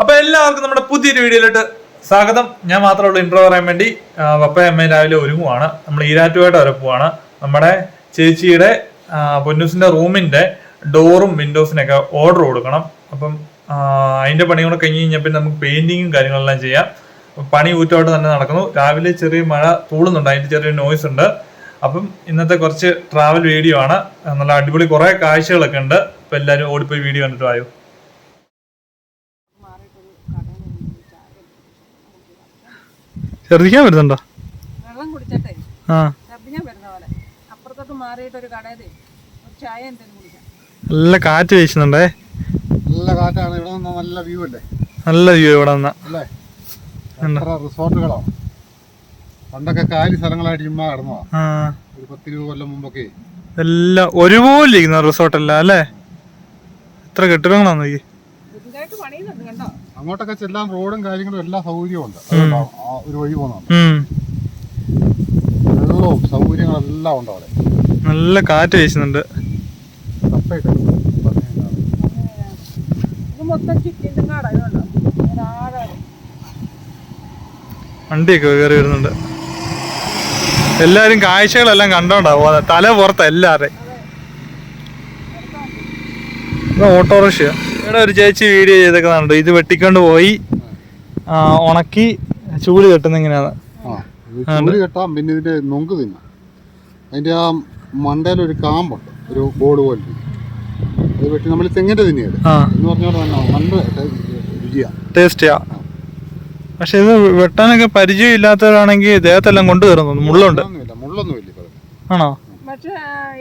അപ്പൊ എല്ലാവർക്കും നമ്മുടെ പുതിയൊരു വീഡിയോയിലോട്ട് സ്വാഗതം. ഞാൻ മാത്രമുള്ള ഇൻട്രോ പറയാൻ വേണ്ടി. പപ്പയും അമ്മയും രാവിലെ ഒരുങ്ങുവാണ്. നമ്മൾ ഈരാറ്റുമായിട്ട് വരെ പോവാണ്. നമ്മുടെ ചേച്ചിയുടെ പൊന്നൂസിന്റെ റൂമിന്റെ ഡോറും വിൻഡോസിനൊക്കെ ഓർഡർ കൊടുക്കണം. അപ്പം അതിന്റെ പണി കൂടെ കഴിഞ്ഞ് പിന്നെ നമുക്ക് പെയിന്റിങ്ങും കാര്യങ്ങളെല്ലാം ചെയ്യാം. പണി ഊറ്റോട്ട് തന്നെ നടക്കുന്നു. രാവിലെ ചെറിയ മഴ തൂളുന്നുണ്ട്. അതിന്റെ ചെറിയ നോയ്സ് ഉണ്ട്. അപ്പം ഇന്നത്തെ കുറച്ച് ട്രാവൽ വീഡിയോ ആണ്. നല്ല അടിപൊളി കുറെ കാഴ്ചകളൊക്കെ ഉണ്ട്. അപ്പൊ എല്ലാവരും ഓടിപ്പോയി വീഡിയോ കണ്ടിട്ട് വായോ? ഛർദിക്കാൻ വരുന്നുണ്ടോ? വെള്ളം കുടിച്ചിട്ടേ. ആ. ഛർദിക്കാൻ വരുന്ന പോലെ. അപ്പുറത്തോട്ട് മാറിയിട്ട് ഒരു കടയിൽ ഒരു ചായ എന്തെങ്കിലും കുടിക്കാം. നല്ല കാറ്റ് വീശുന്നുണ്ടേ? നല്ല കാറ്റാണ്. ഇവിടെ നിന്ന് നല്ല വ്യൂ അല്ലേ? നല്ല വ്യൂ ഇവിടെ നിന്ന്. അല്ലേ? റിസോർട്ടുകളോ? പണ്ടൊക്കെ കാലി സ്ഥലങ്ങളായിട്ട് ചുമ്മാ കിടന്നോ ആ. ഒരു പത്ത് രൂപ കൊല്ലം മുമ്പൊക്കെ. എല്ലാം ഒരുപോലെ ഇരിക്കുന്ന റിസോർട്ടല്ല അല്ലേ? എത്ര കെട്ടിടങ്ങളാന്ന് നോക്കി അങ്ങോട്ടൊക്കെ ചെല്ലാൻ റോഡും കാര്യങ്ങളും എല്ലാ സൗകര്യവും ഉണ്ട്. ആ ഒരു വഴി പോകുന്നുണ്ട് വെള്ളവും സൗകര്യങ്ങളെല്ലാം ഉണ്ട് അവിടെ. നല്ല കാറ്റ് വീശുന്നുണ്ട്. വണ്ടിയൊക്കെ കയറി വരുന്നുണ്ട്. എല്ലാരും കാഴ്ചകളെല്ലാം കണ്ടോണ്ടാ പോകുന്നത് തല പുറത്ത എല്ലാരെയും ഓട്ടോറിക്ഷയാണ് ഓട്ടോറിക്ഷ ഇവിടെ ഒരു ചേച്ചി വീഡിയോ ചെയ്തൊക്കെ കണ്ടു ഇത് വെട്ടിക്കൊണ്ട് പോയി ഉണക്കി ചൂട് കെട്ടുന്ന ഇങ്ങനെയാണ്. ചൂൽ കെട്ടാം പിന്നെ ഇതിന്റെ നൊങ്ക് തിന്നാം. അതിന്റെ ആ മണ്ടയിലൊരു കാമ്പുണ്ട് ഒരു ബോർഡ് പോലെ. അത് വെട്ടി നമ്മൾ തെങ്ങിന്റെ തിന്നിയത്. എന്ന് പറഞ്ഞാൽ തന്നെ നല്ല ടേസ്റ്റിയാ. പക്ഷെ ഇത് വെട്ടാനൊക്കെ പരിചയം ഇല്ലാത്തവരാണെങ്കിൽ ദേഹത്തെല്ലാം കൊണ്ടു കയറുന്നു മുള്ളുണ്ട്. ആണോ? പക്ഷേ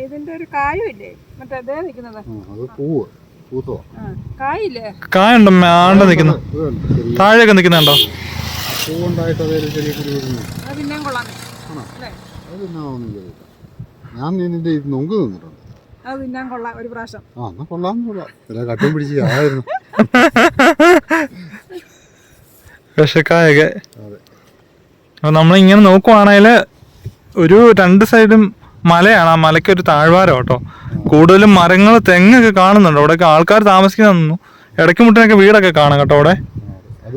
ഇതിന്റെ ഒരു കായും ഇല്ലേ? മറ്റേ അതേ നിൽക്കുന്നത്. അത് പൂവ്. പൂത്തോ? ആ കായില്ലേ? കായുണ്ട്? ആണ്ട് നിൽക്കുന്നു. താഴെയൊക്കെ നിൽക്കുന്നുണ്ടോ? ഞാൻ നിന്റെ ഇത് നൊങ്ക് നിന്നിട്ടുണ്ട് അത് തിന്നാൻ കൊള്ളാം ഒരു പ്രാവശ്യം. ആ എന്നാ കൊള്ളാം കട്ടും പിടിച്ച് ആയിരുന്നു വിഷക്കായൊക്കെ അപ്പൊ നമ്മളിങ്ങനെ നോക്കുവാണെങ്കിൽ ഒരു രണ്ട് സൈഡും മലയാണ്. ആ മലയ്ക്ക് ഒരു താഴ്വാരം കേട്ടോ കൂടുതലും മരങ്ങൾ തെങ്ങൊക്കെ കാണുന്നുണ്ട്. അവിടെയൊക്കെ ആൾക്കാർ താമസിക്കുന്നു ഇടയ്ക്ക് മുട്ടിനൊക്കെ വീടൊക്കെ കാണാം കേട്ടോ അവിടെ. ആ,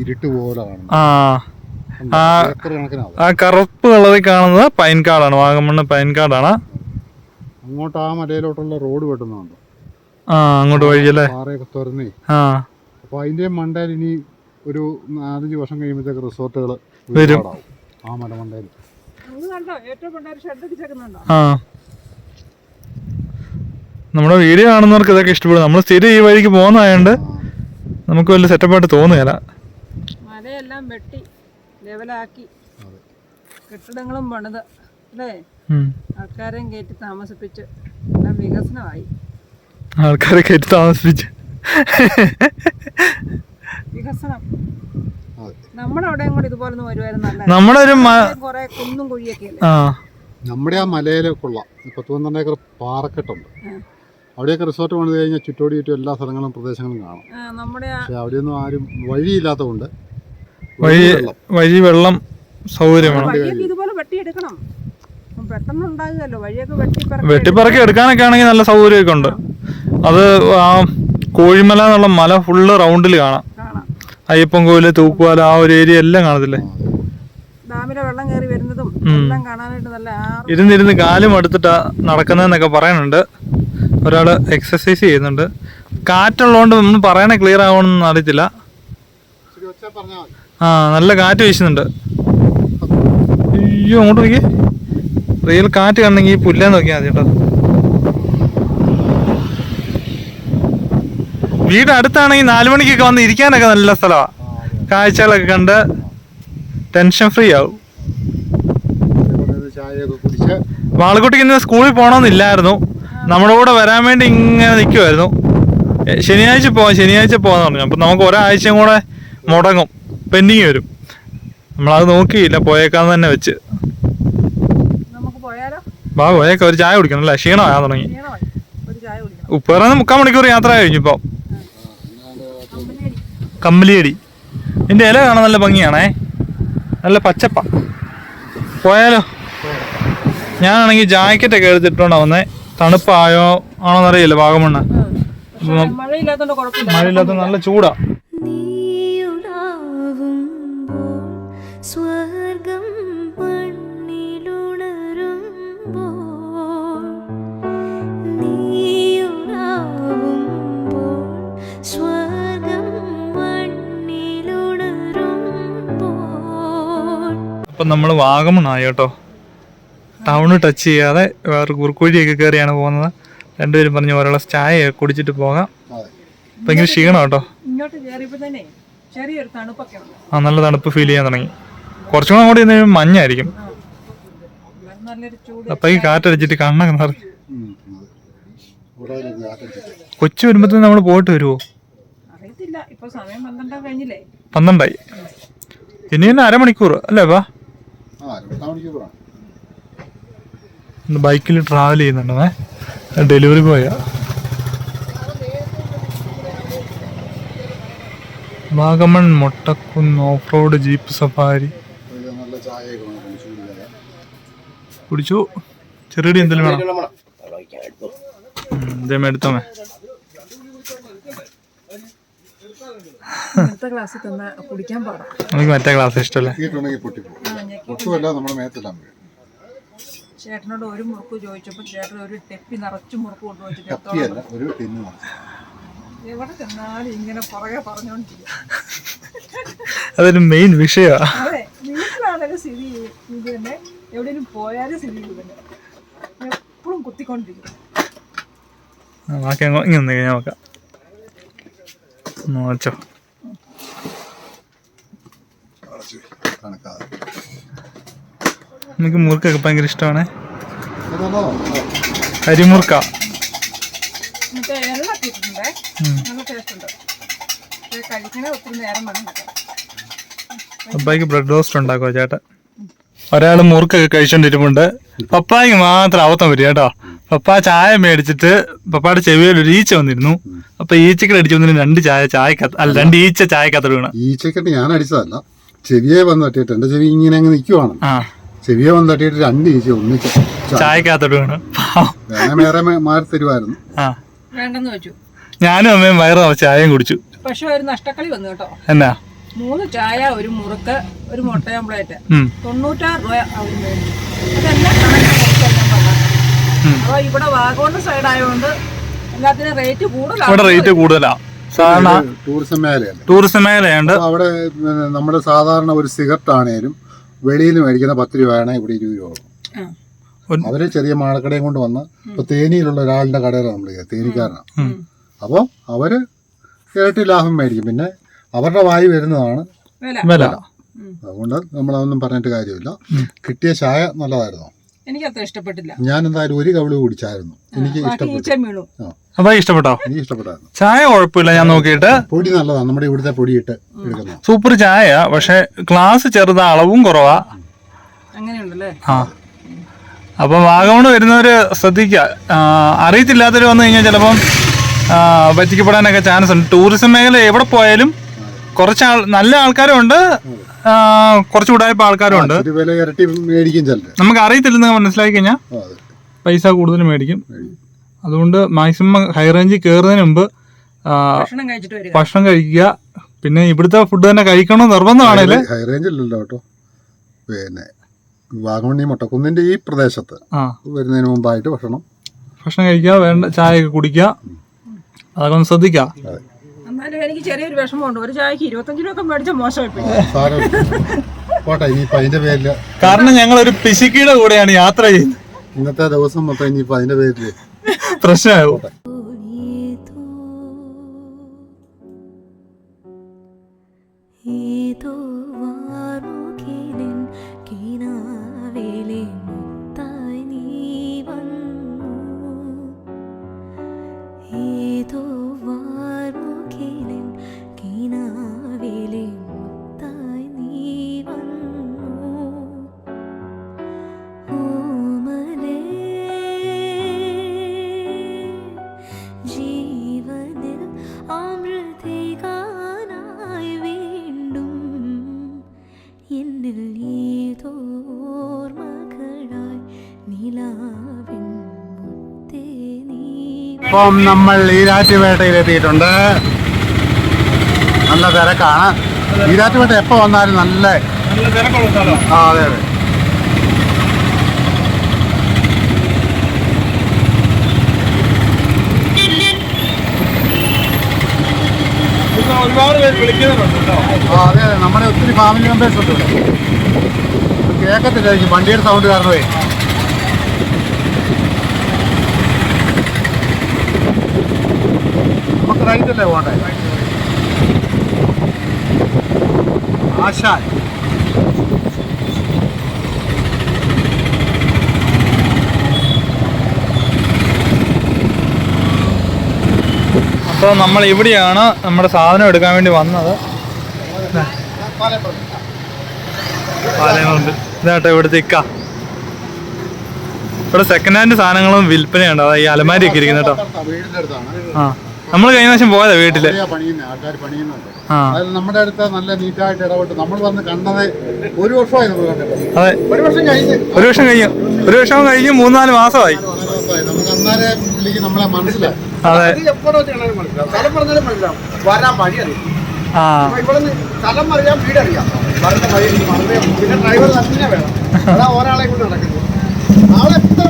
ഇരുട്ട് പോലെ ആ. കറുപ്പ് കളറിൽ കാണുന്നത് പൈൻകാടാണ് വാഗമണ്ണ് പൈൻകാടാണ് അങ്ങോട്ട് ആ മലയിലോട്ടുള്ള റോഡ് വെട്ടുന്നുണ്ട് ആ അങ്ങോട്ട് വഴിയല്ലേ? പാറയൊക്കെ തുറന്നേ. ആ. അപ്പൊ അതിന്റെ മണ്ടയിൽ ഇനി ഒരു നാലഞ്ച് വർഷം കഴിയുമ്പോഴത്തേക്ക് റിസോർട്ടുകൾ വരും. ആ മലമണ്ടയിൽ നമ്മുടെ വീഡിയോ കാണുന്നവർക്ക് ഇതൊക്കെ ഇഷ്ടപ്പെടും. നമ്മൾ സ്ഥിരം ഈ വഴിക്ക് പോകുന്നതായോണ്ട് നമുക്ക് വലിയ സെറ്റപ്പായിട്ട് തോന്നുകയില്ല മലയെല്ലാം വെട്ടി ലെവലാക്കി. കെട്ടിടങ്ങളും പണിത് അല്ലേ. ആൾക്കാരെയും കയറ്റി താമസിപ്പിച്ച്. എല്ലാം വികസനമായി. ആൾക്കാരെ കയറ്റി താമസിപ്പിച്ച്. വികസനം. നമ്മുടെ അവിടെ കൂടി ഇതുപോലെ വരുമായിരുന്നു നമ്മുടെ ഒരു കുറെ കുന്നും കുഴിയൊക്കെ അല്ലേ ആ. നമ്മുടെ ആ മലയിലേക്കുള്ള ഈ പത്ത് പന്ത്രണ്ട് ഏക്കർ പാറക്കെട്ടുണ്ട്. അവിടെയൊക്കെ റിസോർട്ട് പണിത് കഴിഞ്ഞാൽ ചുറ്റോടി ചുറ്റും എല്ലാ സ്ഥലങ്ങളും പ്രദേശങ്ങളും കാണാം. ആ, നമ്മുടെ ആ പക്ഷെ അവിടെയൊന്നും ആരും വഴിയില്ലാത്തതുകൊണ്ട് വഴി വെള്ളം. വഴി വെള്ളം സൗകര്യമാണ്. ഇതുപോലെ വെട്ടിയെടുക്കണം. വഴിയൊക്കെ വെട്ടിപ്പറക്കി എടുക്കാനൊക്കെ ആണെങ്കിൽ നല്ല സൗകര്യമൊക്കെ ഉണ്ട്. അത് ആ കോഴിമല എന്നുള്ള മല ഫുള്ള് റൗണ്ടിൽ കാണാം. കാണാം അയ്യപ്പൻ കോവിൽ തൂക്കുവാല ആ ഒരു ഏരിയ എല്ലാം കാണത്തില്ലേ? ഡാമിലെ വെള്ളം കയറി വരുന്നതും എല്ലാം കാണാനായിട്ട് നല്ല ഇരുന്നിരുന്ന് കാലും എടുത്തിട്ടാ നടക്കുന്നതെന്നൊക്കെ പറയുന്നുണ്ട്. ഒരാൾ എക്സസൈസ് ചെയ്യുന്നുണ്ട്. കാറ്റുള്ളതുകൊണ്ട് ഒന്നും പറയണേ ക്ലിയർ ആവണമെന്ന് അറിയത്തില്ല. ആ നല്ല കാറ്റ് വീശുന്നുണ്ട്. അയ്യോ അങ്ങോട്ട് നോക്കി റിയൽ കാറ്റ് കാണണെങ്കിൽ പുല്ലാന്ന് നോക്കിയാൽ മതി കേട്ടോ. വീട് അടുത്താണെങ്കിൽ നാലു മണിക്കൊക്കെ വന്ന് ഇരിക്കാനൊക്കെ നല്ല സ്ഥലമാണ് കാഴ്ചകളൊക്കെ കണ്ട് ടെൻഷൻ ഫ്രീ ആവും. വാളക്കുട്ടിക്ക് ഇന്ന് സ്കൂളിൽ പോകണമെന്നില്ലായിരുന്നു നമ്മുടെ കൂടെ വരാൻ വേണ്ടി ഇങ്ങനെ നിൽക്കുമായിരുന്നു ശനിയാഴ്ച പോവാം ശനിയാഴ്ച പോകാന്ന് പറഞ്ഞു. അപ്പം നമുക്ക് ഒരാഴ്ചയും കൂടെ മുടങ്ങും. പെൻഡിങ് വരും. നമ്മളത് നോക്കിയില്ല പോയേക്കാന്ന് തന്നെ വെച്ച്. വാ പോയേക്കാം. ഒരു ചായ കുടിക്കണം അല്ലേ? ക്ഷീണമാകാൻ തുടങ്ങി ഉപ്പേറന്ന് മുക്കാൽ മണിക്കൂർ യാത്ര കഴിഞ്ഞു കമ്പനിയടി കമ്പലിയടി. ഇതിന്റെ ഇല കാണാൻ നല്ല ഭംഗിയാണേ. നല്ല പച്ചപ്പ. പോയാലോ? ഞാനാണെങ്കിൽ ജാക്കറ്റൊക്കെ എടുത്തിട്ടോണ്ടാ വന്നേ? തണുപ്പായോ? ആണോന്നറിയില്ല വാഗമണ്ണ്. ഭാഗമണ്ണ മഴയില്ലാത്തോണ്ട് കുഴപ്പമില്ല. മഴയില്ലാത്ത നല്ല ചൂടാ. അപ്പം നമ്മൾ വാഗമണായി കേട്ടോ. ടൗണ് ടച്ച് ചെയ്യാതെ വേറെ കുറുക്കുഴിയൊക്കെ കയറിയാണ് പോകുന്നത്. രണ്ടുപേരും പറഞ്ഞു ഓരോ ചായ കുടിച്ചിട്ട് പോകാം. ഭയങ്കര ക്ഷീണം കേട്ടോ. ആ നല്ല തണുപ്പ് ഫീൽ ചെയ്യാൻ തുടങ്ങി. കുറച്ചുകൂടെ അങ്ങോട്ട് ചെന്ന് കഴിയുമ്പോൾ മഞ്ഞായിരിക്കും. അപ്പം ഈ കാറ്റടിച്ചിട്ട് കണ്ണൊക്കെ നിറഞ്ഞു. കൊച്ചു വരുമ്പത്തേ നമ്മൾ പോയിട്ട് വരുമോ പന്ത്രണ്ടായി. ഇനി തന്നെ അരമണിക്കൂർ അല്ലേ വാ ആ ഇരുപത്താം മണിക്കൂറാണ് ഇന്ന് ബൈക്കിൽ ട്രാവൽ ചെയ്യുന്നുണ്ടേ delivery ബോയാ Vagamon Mottakunnu off road jeep safari. കുടിച്ചു ചെറുകടി എന്തെങ്കിലും വേണം? എടുത്തോ എടുത്തോമേ അടുത്ത ക്ലാസ്സിൽ തന്ന കുടിക്കാൻ പാടാം. എനിക്ക് മറ്റേ ക്ലാസ് ഇഷ്ടമല്ലേ. ചേട്ടനോട് ഒരു മുറുക്ക് ചോദിച്ചപ്പോ ചേട്ടൻ ഒരു ടെപ്പി നിറച്ച് മുറുക്ക് കൊണ്ടുവച്ചിട്ട് കത്തിയല്ല ഒരു ടിന്ന് മാത്രം. എവിടെ ചെന്നാലും ഇങ്ങനെ പുറകെ പറഞ്ഞോണ്ടിരിക്കും. അതൊരു മെയിൻ വിഷയമാണ് അതെ വീട്ടിലാണെങ്കിലും സ്ഥിതി ഇത് തന്നെ. എവിടെയെങ്കിലും പോയാലും സ്ഥിതി ഇത് തന്നെ. എപ്പോഴും കുത്തിക്കൊണ്ടിരിക്കും. ഇങ്ങനെ നോക്കാം. നോച്ചോ അടച്ചു തണുക്കാതെ എനിക്ക് മുറുക്കൊക്കെ ഭയങ്കര ഇഷ്ടമാണ്. അരിമുറുക്ക. അബ്ബായിക്ക് ബ്രെഡ് റോസ്റ്റ് ഉണ്ടാക്കോ ചേട്ടൻ? ഒരാൾ മുറുക്കൊക്കെ കഴിച്ചോണ്ടിരിപ്പുണ്ട്. പപ്പായ്ക്ക് മാത്രം അവത്തം വരിക കേട്ടോ. പപ്പ ചായ മേടിച്ചിട്ട് പപ്പായുടെ ചെവിയിൽ ഒരു ഈച്ച വന്നിരുന്നു. അപ്പൊ ഈച്ചക്കട അടിച്ചു വന്നിരുന്നു രണ്ട് ചായ ചായ അല്ല രണ്ട് ഈച്ച ചായക്കത്ത് വീണ ഈച്ചക്കെട്ട് ഞാൻ അടിച്ചതല്ല. ചെവിയെ വന്ന് തട്ടിയിട്ട് എന്റെ ചെവി ഇങ്ങനെ അങ്ങ് നിൽക്കുവാണ് ആ. ചെവിയെ വന്ന് തട്ടിയിട്ട് രണ്ട് ഈച്ച ഒന്നിച്ച് ചായക്കകത്തോട്ട് വീണ്. വേറെ മാറി തരുമായിരുന്നു ആ. വേണ്ടെന്ന് വെച്ചു. ഞാനും അമ്മയും വയറ് ചായയും കുടിച്ചു. പക്ഷെ ഒരു നഷ്ടക്കളി വന്നു കേട്ടോ. എന്നാ? മൂന്ന് ചായ ഒരു മുറുക്ക് ഒരു മുട്ട ഓംപ്ലേറ്റ് തൊണ്ണൂറ്റാറ് രൂപ അവർ മേടിച്ചു അതെല്ലാം അപ്പോൾ ഇവിടെ വാഗോണ്ട് സൈഡ് ആയതുകൊണ്ട് എല്ലാത്തിനും റേറ്റ് ഇവിടെ കൂടുതലാണ് റേറ്റ് കൂടുതലാണ് സാധാരണ ടൂറിസം മേഖലയല്ലേ? ടൂറിസം മേഖലയുണ്ട്. അവിടെ നമ്മുടെ സാധാരണ ഒരു സിഗരറ്റ് ആണേലും വെളിയിൽ നിന്ന് മേടിക്കുന്ന പത്ത് രൂപയാണ് ഇവിടെ ഇരുപത് രൂപ ആ. ഒരു- അവർ ചെറിയ മാളക്കടയും കൊണ്ട് വന്ന് ഇപ്പൊ തേനിയിലുള്ള ഒരാളുടെ കടയിലാണ് നമ്മൾ തേനിക്കാരനാണ്. അപ്പോൾ അവർ ഇരട്ടി ലാഭം മേടിക്കും. പിന്നെ അവരുടെ വായി വരുന്നതാണ് വില. അതുകൊണ്ട് അതുകൊണ്ട് നമ്മളതൊന്നും പറഞ്ഞിട്ട് കാര്യമില്ല. കിട്ടിയ ചായ നല്ലതായിരുന്നു. എനിക്കത്ര ഇഷ്ടപ്പെട്ടില്ല. ഞാൻ എന്തായാലും ഒരു കവിൾ കുടിച്ചായിരുന്നു. എനിക്ക് ഇഷ്ടപ്പെട്ടു. ഇഷ്ടപ്പെട്ടോ? എനിക്ക് ഇഷ്ടപ്പെട്ടായിരുന്നു. ചായ കുഴപ്പമില്ല ഞാൻ നോക്കിയിട്ട്. പൊടി നല്ലതാണ്. നമ്മുടെ ഇവിടുത്തെ പൊടിയിട്ട് എടുക്കുന്നത് സൂപ്പർ ചായ പക്ഷെ ക്ലാസ് ചെറുതാ അളവും കുറവാ. അങ്ങനെയുണ്ടല്ലേ? ആ. അപ്പം വാഗമണ് വരുന്നവര് ശ്രദ്ധിക്ക അറിയത്തില്ലാത്തവര് വന്നു കഴിഞ്ഞാൽ ചിലപ്പം പറ്റിക്കപ്പെടാനൊക്കെ ചാൻസ് ഉണ്ട്. ടൂറിസം മേഖല എവിടെ പോയാലും കുറച്ച് നല്ല ആൾക്കാരും ഉണ്ട് കുറച്ച് ഉടായ്പ ആൾക്കാരും ഉണ്ട് നമുക്ക് അറിയത്തില്ലെന്ന് മനസ്സിലാക്കി കഴിഞ്ഞാൽ പൈസ കൂടുതൽ മേടിക്കും. അതുകൊണ്ട് മാക്സിമം ഹൈ റേഞ്ചിൽ കയറുന്നതിന് മുമ്പ് ഭക്ഷണം കഴിക്കുക. പിന്നെ ഇവിടുത്തെ ഫുഡ് തന്നെ കഴിക്കണം നിർബന്ധമാണല്ലേ ഹൈ റേഞ്ച് അല്ലല്ലോ കേട്ടോ. പിന്നെ വാഗമണ്ണി മുട്ടക്കുന്നിന്റെ ഈ പ്രദേശത്ത് വരുന്നതിന് മുമ്പായിട്ട് ഭക്ഷണം ഭക്ഷണം കഴിക്കുക വേണ്ട ചായയൊക്കെ കുടിക്കുക. അതൊക്കെ ഒന്ന് ശ്രദ്ധിക്കുക. എന്നാലും എനിക്ക് ചെറിയൊരു വിഷമമുണ്ട്. ഒരു ചായക്ക് ഇരുപത്തഞ്ച് രൂപ മേടിച്ച മോശമായി പോയി സാരം. പോട്ടെ ഇനിയിപ്പോ അതിന്റെ പേരിൽ. കാരണം ഞങ്ങൾ ഒരു പിശുക്കിയുടെ കൂടെയാണ് യാത്ര ചെയ്യുന്നത്. ഇന്നത്തെ ദിവസം മൊത്തം ഇനിയിപ്പോ അതിന്റെ പേരിൽ. പ്രശ്നമാകും ഇപ്പം നമ്മൾ ഈരാറ്റുപേട്ടയിൽ എത്തിയിട്ടുണ്ട് നല്ല തിരക്കാണ്. ഈരാറ്റുപേട്ട എപ്പോൾ വന്നാലും നല്ല ആ അതെ അതെ. ഒരുപാട് പേര് ആ അതെ അതെ. നമ്മുടെ ഒത്തിരി ഫാമിലി മെമ്പേഴ്സ് ഉണ്ട് കേൾക്കത്തില്ലായിരിക്കും വണ്ടിയുടെ സൗണ്ട് കാരണമേ. നമുക്ക് അല്ലേ പോകണ്ടേ? ആശാൻ. അപ്പോൾ നമ്മൾ ഇവിടെയാണ് നമ്മുടെ സാധനം എടുക്കാൻ വേണ്ടി വന്നത്. പാലയങ്ങളുണ്ട് ഇതാട്ടോ ഇവിടുത്തെ ഇക്ക. ഇവിടെ സെക്കൻഡ് ഹാൻഡ് സാധനങ്ങളും വിൽപ്പനയുണ്ട്. അതാ ഈ അലമാരി ഒക്കെ ഇരിക്കുന്നത് കേട്ടോ. ആ. നമ്മൾ കഴിഞ്ഞ പ്രാവശ്യം പോയതാ വീട്ടിൽ. ആൾക്കാർ പണിയുന്നുണ്ട് നമ്മുടെ അടുത്ത് നല്ല നീറ്റായിട്ട് ഇടപെട്ട് നമ്മൾ വന്ന് കണ്ടത് ഒരു വർഷമായി നമ്മൾ കണ്ടിട്ട്. അതെ. ഒരു വർഷം കഴിഞ്ഞു. ഒരു വർഷം കഴിഞ്ഞു. ഒരു വർഷം കഴിഞ്ഞ് മൂന്നാൽ മാസമായി. നമുക്ക് അന്നേരെ പുള്ളിക്ക് നമ്മളെ മനസ്സിലായി. അതെ. എപ്പോഴും മനസ്സിലാവും. സ്ഥലം പറഞ്ഞാലും മനസ്സിലാവും. വരാൻ വഴി അറിയാം ആ ഇവിടെ സ്ഥലം അറിയാം വീടറിയാം. വരുന്ന വഴി എനിക്ക് പിന്നെ ഡ്രൈവർ തന്നെ വേണം. അതാ ഒരാളെ കൊണ്ട് നടക്കുന്നത്.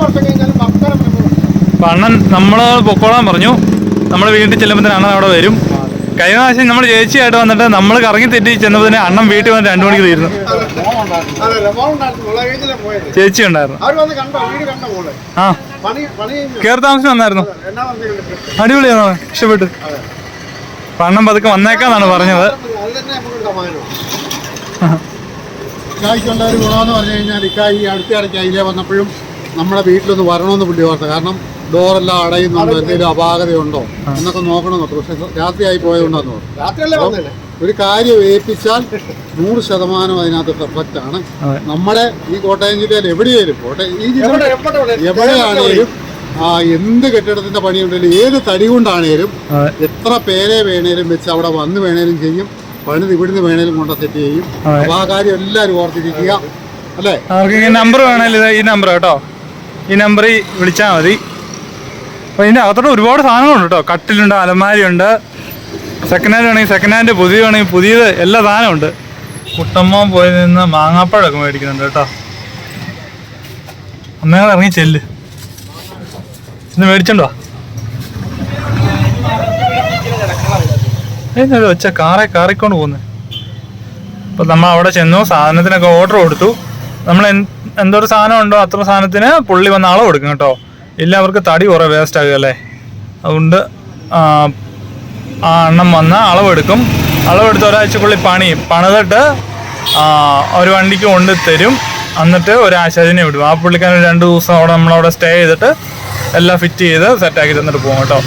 വർഷം കഴിഞ്ഞാലും വർത്തമാനം അണ്ണൻ പൊക്കോളാൻ പറഞ്ഞു. നമ്മൾ വീട്ടിൽ ചെല്ലുമ്പോൾ അണ്ണൻ അവിടെ വരും. കഴിഞ്ഞ പ്രാവശ്യം നമ്മൾ ചേച്ചിയായിട്ട് വന്നിട്ട് നമ്മൾ കറങ്ങി തെറ്റി ചെന്നപ്പോൾ അണ്ണൻ വീട്ടിൽ വന്ന് രണ്ടു മണിക്ക് തീരുന്നു ചേച്ചി ഉണ്ടായിരുന്നു. ആ. കയറി താമസം വന്നായിരുന്നു. അടിപൊളിയാണോ ഇഷ്ടപ്പെട്ടു. പണം അണ്ണൻ പതുക്കെ വന്നേക്കാന്നാണ് പറഞ്ഞത്. തന്നെ ഇക്കായ്ക്കുള്ള ഒരു ഗുണമെന്ന് പറഞ്ഞു കഴിഞ്ഞാൽ ഇക്കായി അടുത്തിടയ്ക്ക് അതിലേ വന്നപ്പോഴും നമ്മുടെ വീട്ടിലൊന്ന് വരണമെന്ന് പുള്ളി ഓർത്ത. കാരണം ഡോറെല്ലാം അടയുന്നുണ്ടോ എന്തെങ്കിലും അപാകതയുണ്ടോ? എന്നൊക്കെ നോക്കണമെന്നൊക്കെ പക്ഷെ രാത്രിയായി പോയതുകൊണ്ടാന്ന് പറഞ്ഞു. ഒരു കാര്യം ഏൽപ്പിച്ചാൽ നൂറ് ശതമാനം അതിനകത്ത് പെർഫെക്റ്റ് ആണ്. നമ്മുടെ ഈ കോട്ടയം ജില്ലയിൽ എവിടെയായാലും കോട്ടയം ഈ ജില്ല എവിടെ എവിടെ എവിടെ എവിടെയാണേലും ആ എന്ത് കെട്ടിടത്തിന്റെ പണിയുണ്ടെങ്കിലും ഏത് തടി കൊണ്ടാണേലും എത്ര പേരെ വേണേലും വെച്ച് അവിടെ വന്ന് വേണേലും ചെയ്യും. പണിത് ഇവിടുന്ന് വേണേലും കൊണ്ട് സെറ്റ് ചെയ്യും. അപ്പൊ ആ കാര്യം എല്ലാവരും ഓർത്തിരിക്കുക. അല്ലേ? അവർക്ക് ഈ നമ്പർ വേണേലും ഈ നമ്പർ കേട്ടോ. ഈ നമ്പറിൽ വിളിച്ചാൽ മതി. അപ്പോൾ ഇതിന്റെ അകത്തോട്ട് ഒരുപാട് സാധനങ്ങളുണ്ട് കേട്ടോ. കട്ടിലുണ്ട് അലമാരിയുണ്ട്. സെക്കൻഡ് ഹാൻഡ് വേണമെങ്കിൽ സെക്കൻഡ് ഹാൻഡ് പുതിയ വേണമെങ്കിൽ പുതിയത് എല്ലാ സാധനമുണ്ട് കുട്ടമ്മ പോയി നിന്ന് മാങ്ങാപ്പഴമൊക്കെ മേടിക്കുന്നുണ്ട് കേട്ടോ. അമ്മകൾ ഇറങ്ങി ചെല്ല്. ഇന്ന് മേടിച്ചോണ്ടോ? എന്നൊരു ഒച്ച കാറെ കാറിക്കൊണ്ട് പോകുന്നത് അപ്പോൾ നമ്മൾ അവിടെ ചെന്നു സാധനത്തിനൊക്കെ ഓർഡർ കൊടുത്തു. നമ്മൾ എന്ത് എന്തൊരു സാധനം ഉണ്ടോ അത്ര സാധനത്തിന് പുള്ളി വന്ന അളവ് കൊടുക്കും കേട്ടോ. ഇല്ല അവർക്ക് തടി കുറേ വേസ്റ്റ് ആകുക അല്ലേ? അതുകൊണ്ട് ആ, എണ്ണം വന്ന് അളവെടുക്കും. അളവെടുത്ത് ഒരാഴ്ചക്കുള്ളിൽ പണി പണിതിട്ട് ഒരു വണ്ടിക്ക് കൊണ്ട് തരും. എന്നിട്ട് ഒരാഴ്ചതിനെ വിടും. ആ പുള്ളിക്കാരൻ രണ്ട് ദിവസം അവിടെ നമ്മളവിടെ സ്റ്റേ ചെയ്തിട്ട് എല്ലാം ഫിറ്റ് ചെയ്ത് സെറ്റാക്കി തന്നിട്ട് പോകും കേട്ടോ.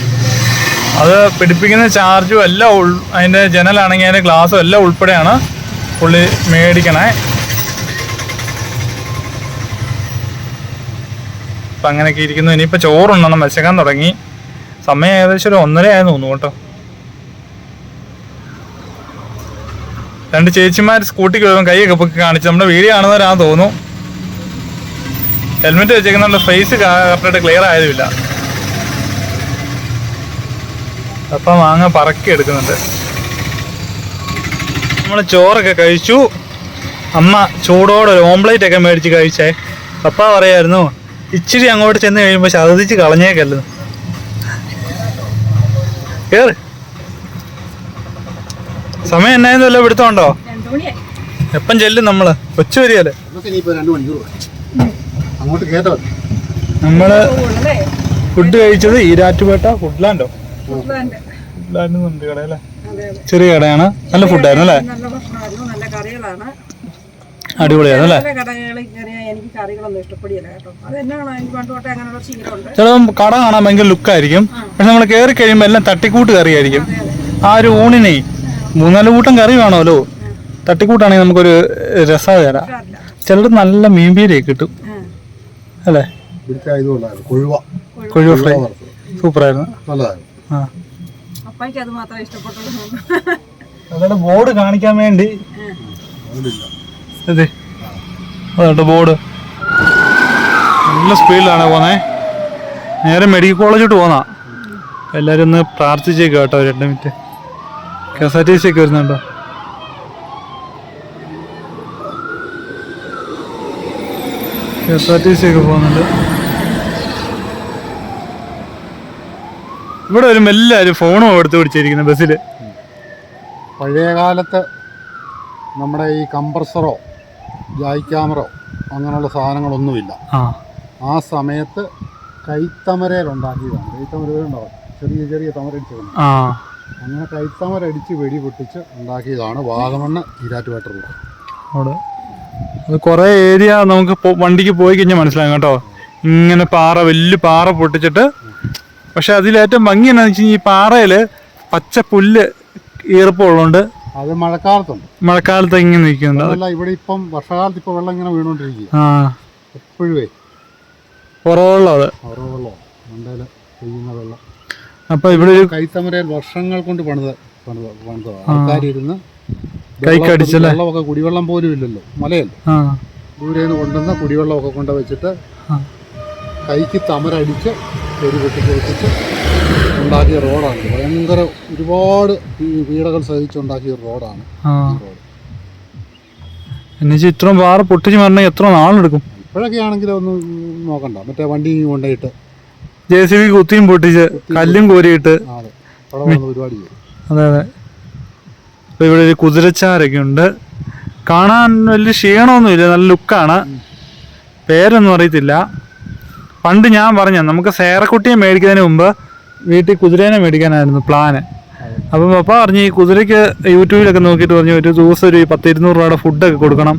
അത് പിടിപ്പിക്കുന്ന ചാർജും എല്ലാം ഉൾ അതിന്റെ ജനലാണെങ്കിൽ അതിന്റെ ഗ്ലാസ്സും എല്ലാം ഉൾപ്പെടെയാണ് പുള്ളി മേടിക്കണേ. അപ്പം അങ്ങനെയൊക്കെ ഇരിക്കുന്നു. ഇനിയിപ്പോൾ ചോറുണ്ടെണ്ണം വിശക്കാൻ തുടങ്ങി. സമയം ഏകദേശം ഒരു ഒന്നര ആയെന്ന് തോന്നുന്നു കേട്ടോ. രണ്ട് ചേച്ചിമാർ സ്കൂട്ടിക്ക് വരുമ്പോൾ കൈയൊക്കെ പൊക്കി കാണിച്ച് നമ്മുടെ വീഡിയോ കാണുന്നവരാണെന്ന് തോന്നുന്നു. ഹെൽമെറ്റ് വെച്ചേക്കുന്നുണ്ട് ഫേസ് കറക്റ്റായിട്ട് ക്ലിയർ ആയതുമില്ല. അപ്പം മാങ്ങ പറക്കി എടുക്കുന്നുണ്ട്. നമ്മൾ ചോറൊക്കെ കഴിച്ചു. അമ്മ ചൂടോടെ ഒരു ഓംപ്ലേറ്റ് ഒക്കെ മേടിച്ച് കഴിച്ചേ. പപ്പ പറയായിരുന്നു ഇച്ചിരി അങ്ങോട്ട് ചെന്ന് കഴിയുമ്പോൾ ശതിച്ച് കളഞ്ഞേക്കല്ലോ. കേറ്. സമയം എന്നായിരുന്നു വല്ല പിടുത്തമുണ്ടോ? എപ്പം ചെല്ലും നമ്മൾ? കൊച്ചു വരികയല്ലേ നമ്മൾ ഫുഡ് കഴിച്ചത് ഈരാറ്റുപേട്ട ഫുഡ്ലാൻഡോ? ഫുഡ്ലാൻഡ്. ഫുഡ്ലാൻഡ് കടയല്ലേ ചെറിയ കടയാണ്. നല്ല ഫുഡായിരുന്നു അല്ലേ നല്ല ഭക്ഷണമായിരുന്നു നല്ല കറികളാണ് അടിപൊളിയായിരുന്നു അല്ലേ? ചില കടകളിൽ എനിക്ക് കറികളൊന്നും ഇഷ്ടപ്പെടില്ല കേട്ടോ. അതെന്നാണ് എനിക്ക് പണ്ട് തൊട്ടേ അങ്ങനെയുള്ള ശീലമുണ്ട്. ചിലപ്പം കട കാണാൻ ഭയങ്കര ലുക്കായിരിക്കും. പക്ഷെ നമ്മൾ കയറി കഴിയുമ്പോൾ എല്ലാം തട്ടിക്കൂട്ട് കറിയായിരിക്കും. ആ ഒരു ഊണിനെ മൂന്നാൽ കൂട്ടം കറി വേണമല്ലോ. തട്ടിക്കൂട്ടാണെങ്കിൽ നമുക്കൊരു രസം തരാം. ചിലർ നല്ല മീൻപീരയൊക്കെ കിട്ടും. അല്ലേ? കൊഴുവ. ഫ്രൈ. സൂപ്പർ സൂപ്പറായിരുന്നു. അപ്പായിക്ക് അത് മാത്രമേ ഇഷ്ടപ്പെട്ടുള്ളൂ. അതുകൊണ്ട് ബോർഡ് കാണിക്കാൻ വേണ്ടി. അതെ അതുകൊണ്ട് ബോർഡ്. നല്ല സ്പീഡിലാണ് പോന്നേ. നേരെ മെഡിക്കൽ കോളേജോട്ട് പോന്നാ. എല്ലാവരും ഒന്ന് പ്രാർത്ഥിച്ചേക്ക് കേട്ടോ രണ്ട് minute. K S R T C ഒക്കെ വരുന്നുണ്ടോ? K S R T C ഒക്കെ പോകുന്നുണ്ട്. ഇവിടെ വരുമ്പോൾ എല്ലാവരും ഫോണും എടുത്ത് പിടിച്ചിരിക്കുന്നത് ബസ്സിൽ പഴയ കാലത്ത് നമ്മുടെ ഈ കംപ്രസറോ ജായ് ക്യാമറോ അങ്ങനെയുള്ള സാധനങ്ങളൊന്നുമില്ല. ആ. സമയത്ത് കൈത്തമരയിൽ ഉണ്ടാക്കിയതാണ് കൈത്തമരയിലുണ്ടാവും. ചെറിയ ചെറിയ തമരടിച്ച് അങ്ങനെ കൈത്തമരടിച്ച് വെടി പൊട്ടിച്ച് ഉണ്ടാക്കിയതാണ് വാഗമണ്ണ് ഈരാറ്റുപേട്ട റൂട്ട് അവിടെ. അത് കുറേ ഏരിയ നമുക്ക് വണ്ടിക്ക് പോയി കഴിഞ്ഞാൽ മനസ്സിലാകും കേട്ടോ. ഇങ്ങനെ പാറ വലിയ പാറ പൊട്ടിച്ചിട്ട്. പക്ഷെ അതിലേറ്റവും ഭംഗി എന്നാന്ന് വെച്ച് കഴിഞ്ഞാൽ ഈ പാറയിൽ പച്ച പുല്ല് ഈർപ്പമുള്ളതുകൊണ്ട് അത് മഴക്കാലത്തുണ്ട്. മഴക്കാലത്ത് ഇങ്ങനെ നിൽക്കുന്നുണ്ട്. അത് അതല്ല ഇവിടെ ഇപ്പം വർഷകാലത്ത് ഇപ്പൊ വെള്ളം ഇങ്ങനെ വീണുകൊണ്ടിരിക്കുക ആ. എപ്പോഴുവേ? അത്. പെയ്യുന്ന വെള്ളം. അപ്പൊ ഇവിടെ ഒരു കൈത്തമരയിൽ വർഷങ്ങൾ കൊണ്ട് പണിത് പണിത് പണിതതാണ് ആൾക്കാരിരുന്ന് കൈക്കടിച്ചല്ലേ? വെള്ളമൊക്കെ കുടിവെള്ളം പോലും ഇല്ലല്ലോ. മലയല്ലേ? ദൂരെ നിന്ന് കൊണ്ടുവന്ന് കുടിവെള്ളമൊക്കെ കൊണ്ട് വെച്ചിട്ട് കൈക്ക് തമരടിച്ച് ഒരു വെട്ടിച്ച് വെച്ചിട്ട് ഉണ്ടാക്കിയ റോഡാണ്. ഭയങ്കര ഒരുപാട് വീടകൾ സഹിച്ചുണ്ടാക്കിയ റോഡാണ് എന്നുവെച്ചാൽ ഇത്രയും വേറെ പൊട്ടിച്ച് മരണം എത്ര നാളെടുക്കും? ഇപ്പോഴൊക്കെ ആണെങ്കിൽ ഒന്ന് നോക്കണ്ട. മറ്റേ വണ്ടി കൊണ്ടുപോയിട്ട് ജെ സി ബി കുത്തിയും പൊട്ടിച്ച് കല്ലും കോരിയിട്ട് പരിപാടി അതെ അതെ. അപ്പോൾ ഇവിടെ ഒരു കുതിരച്ചാരൊക്കെ ഉണ്ട്. കാണാൻ വലിയ ക്ഷീണമൊന്നുമില്ല. നല്ല ലുക്കാണ്. പേരൊന്നും അറിയത്തില്ല. പണ്ട് ഞാൻ പറഞ്ഞ നമുക്ക് സേറക്കുട്ടിയെ മേടിക്കുന്നതിന് മുമ്പ് വീട്ടിൽ കുതിരേനെ മേടിക്കാനായിരുന്നു പ്ലാന് അപ്പം പപ്പ പറഞ്ഞു ഈ കുതിരയ്ക്ക് യൂട്യൂബിലൊക്കെ നോക്കിയിട്ട് പറഞ്ഞു ഒരു ദിവസം ഒരു പത്ത് ഇരുന്നൂറ് രൂപയുടെ ഫുഡൊക്കെ കൊടുക്കണം.